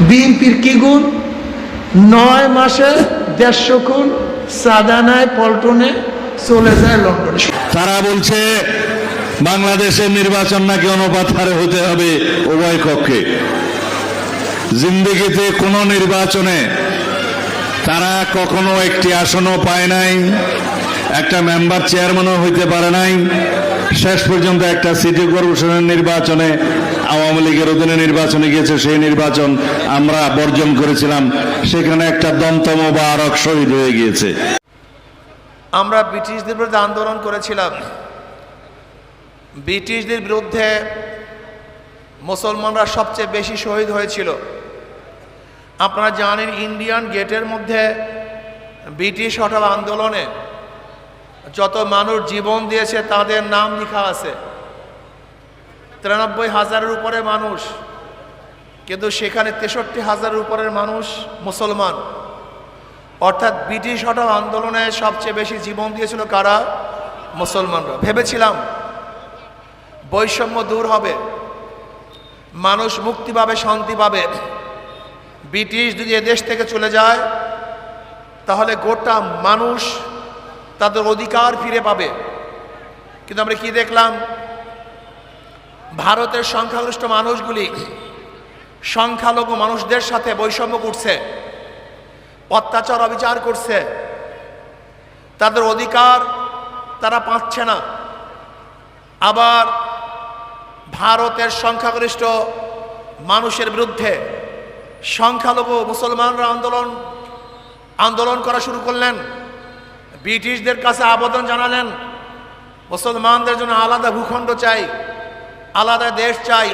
বিএনপির কি গুণ? নয় মাসে দেড়শো খুন, সাদানায় পল্টনে চলে যায় লন্ডনে। তারা বলছে, বাংলাদেশের নির্বাচন নাকি অনুপাত হারে হতে হবে উভয় কক্ষে। জিন্দিগিতে কোনো নির্বাচনে তারা কখনো একটি আসনও পায় নাই। একটা মেম্বার চেয়ারম্যানও হইতে পারে নাই। শেষ পর্যন্ত একটা সিটি কর্পোরেশনের নির্বাচনে, আওয়ামী লীগের অধীনে নির্বাচনে গিয়েছে, সেই নির্বাচন আমরা বর্জন করেছিলাম। সেখানে একটা দন্তম বা আরক শহীদ হয়ে গিয়েছে। আমরা ব্রিটিশদের বিরুদ্ধে আন্দোলন করেছিলাম। ব্রিটিশদের বিরুদ্ধে মুসলমানরা সবচেয়ে বেশি শহীদ হয়েছিল। আপনারা জানেন, ইন্ডিয়ান গেটের মধ্যে ব্রিটিশ হঠাৎ আন্দোলনে যত মানুষ জীবন দিয়েছে, তাদের নাম লেখা আছে। তিরানব্বই হাজারের উপরে মানুষ, কিন্তু সেখানে তেষট্টি হাজারের উপরের মানুষ মুসলমান। অর্থাৎ ব্রিটিশ হঠাৎ আন্দোলনে সবচেয়ে বেশি জীবন দিয়েছিল কারা? মুসলমানরা। ভেবেছিলাম বৈষম্য দূর হবে। মানুষ মুক্তি পাবে, শান্তি পাবে। ব্রিটিশ যদি এদেশ থেকে চলে যায়, তাহলে গোটা মানুষ তাদের অধিকার ফিরে পাবে। কিন্তু আমরা কি দেখলাম? ভারতের সংখ্যাগরিষ্ঠ মানুষগুলি সংখ্যালঘু মানুষদের সাথে বৈষম্য করছে, অত্যাচার অবিচার করছে। তাদের অধিকার তারা পাচ্ছে না। আবার ভারতের সংখ্যাগরিষ্ঠ মানুষের বিরুদ্ধে সংখ্যালঘু মুসলমানরা আন্দোলন আন্দোলন করা শুরু করলেন। ব্রিটিশদের কাছে আবেদন জানালেন, মুসলমানদের জন্য আলাদা ভূখণ্ড চাই, আলাদা দেশ চাই।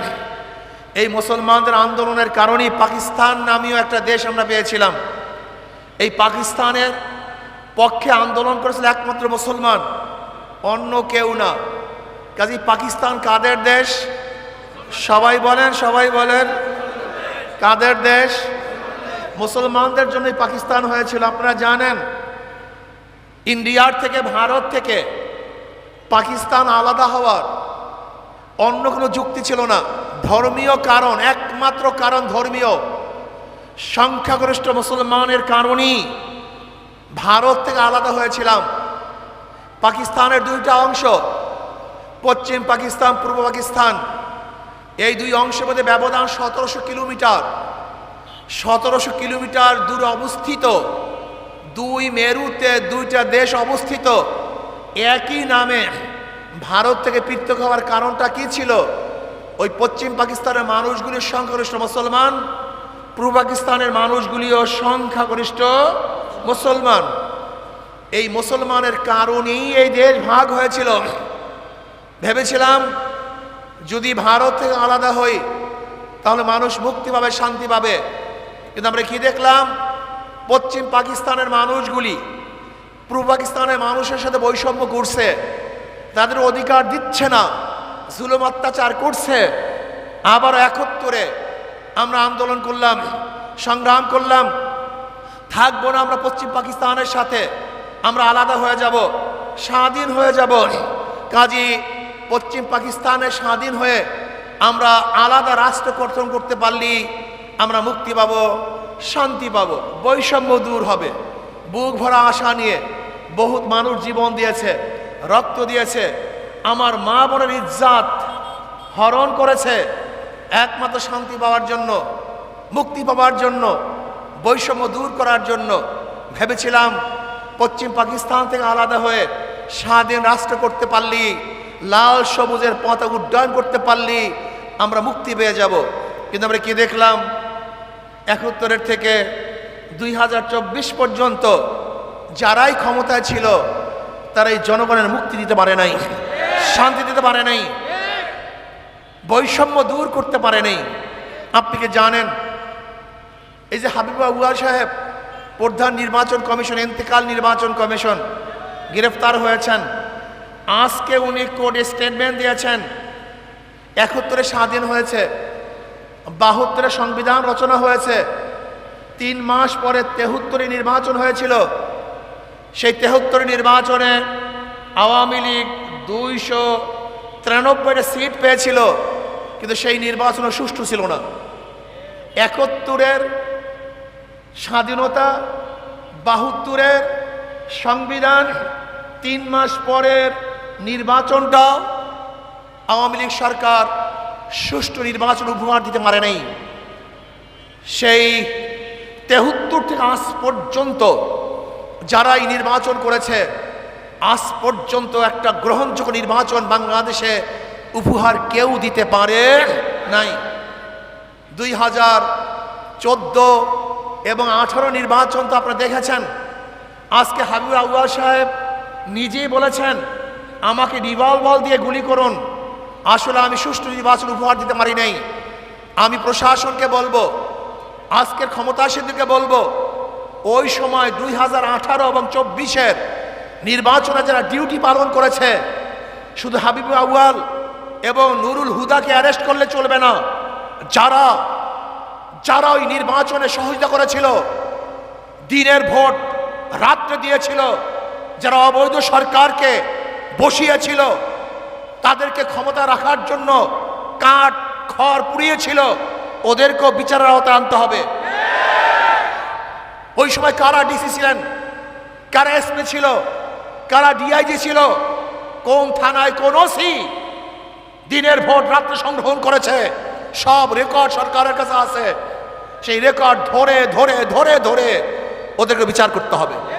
এই মুসলমানদের আন্দোলনের কারণেই পাকিস্তান নামীয় একটা দেশ আমরা পেয়েছিলাম। এই পাকিস্তানের পক্ষে আন্দোলন করেছিল একমাত্র মুসলমান, অন্য কেউ না। কাজী পাকিস্তান কাদের দেশ? সবাই বলেন সবাই বলেন। কাদের দেশ? মুসলমানদের জন্যই পাকিস্তান হয়েছিল, আপনারা জানেন। ইন্ডিয়ার থেকে, ভারত থেকে, পাকিস্তান আলাদা হওয়ার অন্য কোনো যুক্তি ছিল না। ধর্মীয় কারণ, একমাত্র কারণ ধর্মীয়। সংখ্যাগরিষ্ঠ মুসলমানের কারণেই ভারত থেকে আলাদা হয়েছিলাম। পাকিস্তানের দুইটা অংশ, পশ্চিম পাকিস্তান, পূর্ব পাকিস্তান, এই দুই অংশের মধ্যে ব্যবধান সতেরোশো কিলোমিটার। সতেরোশো কিলোমিটার দূরে অবস্থিত। দুই মেরুতে দুইটা দেশ অবস্থিত। একই নামে ভারত থেকে পৃথক হওয়ার কারণটা কি ছিল? ওই পশ্চিম পাকিস্তানের মানুষগুলির সংখ্যাগরিষ্ঠ মুসলমান, পূর্ব পাকিস্তানের মানুষগুলিও সংখ্যাগরিষ্ঠ মুসলমান। এই মুসলমানের কারণেই এই দেশ ভাগ হয়েছিল। ভেবেছিলাম, যদি ভারত থেকে আলাদা হই, তাহলে মানুষ মুক্তি পাবে, শান্তি পাবে। কিন্তু আমরা কি দেখলাম? পশ্চিম পাকিস্তানের মানুষগুলি, পূর্ব পাকিস্তানের মানুষের সাথে বৈষম্য করছে, তাদের অধিকার দিচ্ছে না, জুলুম অত্যাচার করছে। আবার একত্তরে আমরা আন্দোলন করলাম, সংগ্রাম করলাম। থাকব না আমরা পশ্চিম পাকিস্তানের সাথে, আমরা আলাদা হয়ে যাব, স্বাধীন হয়ে যাব। কাজী পশ্চিম পাকিস্তানের স্বাধীন হয়ে আমরা আলাদা রাষ্ট্র গঠন করতে পারলি আমরা মুক্তি পাবো। শান্তি পাবো, বৈষম্য দূর হবে। বুক ভরা আশা নিয়ে বহুত মানুষ জীবন দিয়েছে, রক্ত দিয়েছে। আমার মা বোনের ইজ্জাত হরণ করেছে একমাত্র শান্তি পাওয়ার জন্য, মুক্তি পাওয়ার জন্য, বৈষম্য দূর করার জন্য। ভেবেছিলাম পশ্চিম পাকিস্তান থেকে আলাদা হয়ে স্বাধীন রাষ্ট্র করতে পারলি, লাল সবুজের পতাকা উড্ডয়ন করতে পারলি, আমরা মুক্তি পেয়ে যাব। কিন্তু আমরা কি দেখলাম? একাত্তরের থেকে দুই হাজার চব্বিশ পর্যন্ত যারাই ক্ষমতায় ছিল, তারা এই জনগণের মুক্তি দিতে পারে নাই, শান্তি দিতে পারে নাই, বৈষম্য দূর করতে পারে নাই। আপনি কি জানেন, এই যে হাবিবা উয়ার সাহেব, প্রধান নির্বাচন কমিশন ইন্তেকাল নির্বাচন কমিশন, গ্রেফতার হয়েছেন। আজকে উনি কোর্টে স্টেটমেন্ট দিয়েছেন, একাত্তরে স্বাধীন হয়েছে। বাহাত্তরে সংবিধান রচনা হয়েছে। তিন মাস পরে তেহত্তরে নির্বাচন হয়েছিল। সেই তেহত্তর নির্বাচনে আওয়ামী লীগ দুইশো তিরানব্বইটা সিট পেয়েছিল, কিন্তু সেই নির্বাচনও সুষ্ঠু ছিল না। একাত্তরের স্বাধীনতা, বাহাত্তরের সংবিধান, তিন মাস পরের নির্বাচনটাও আওয়ামী লীগ সরকার সুষ্ঠু নির্বাচন উপহার দিতে পারে নাই। সেই তেহত্তর থেকে আজ পর্যন্ত যারা এই নির্বাচন করেছে, আজ পর্যন্ত একটা গ্রহণযোগ্য নির্বাচন বাংলাদেশে উপহার কেউ দিতে পারে নাই। দুই হাজার চোদ্দ এবং আঠারো নির্বাচন তো আপনারা দেখেছেন। আজকে হাবিবুর আউয়া সাহেব নিজেই বলেছেন, আমাকে রিভলভার দিয়ে গুলি করুন। আসলে আমি সুষ্ঠু নির্বাচন উপহার দিতে পারি নাই। আমি প্রশাসনকে বলব, আজকের ক্ষমতাসীনদেরকে বলব, ওই সময় দুই হাজার আঠারো এবং চব্বিশের নির্বাচনে যারা ডিউটি পালন করেছে, শুধু হাবিবুর আউয়াল এবং নুরুল হুদাকে অ্যারেস্ট করলে চলবে না। যারা যারা ওই নির্বাচনে সহযোগিতা করেছিল, দিনের ভোট রাত্রে দিয়েছিল, যারা অবৈধ সরকারকে বসিয়েছিল তাদেরকে ক্ষমতা রাখার জন্য কাঠ, খড় পুড়িয়েছিল। ওদেরকেও বিচারের আওতায় আনতে হবে। ওই সময় কারা ডিসি ছিলেন? কারা এসপি ছিল? কারা ডিআইজি ছিল? কোন থানায় কোন ওসি? দিনের ভোট রাত্রে সংগ্রহণ করেছে। সব রেকর্ড সরকারের কাছে আছে। সেই রেকর্ড ধরে ধরে ধরে ধরে ওদেরকে বিচার করতে হবে।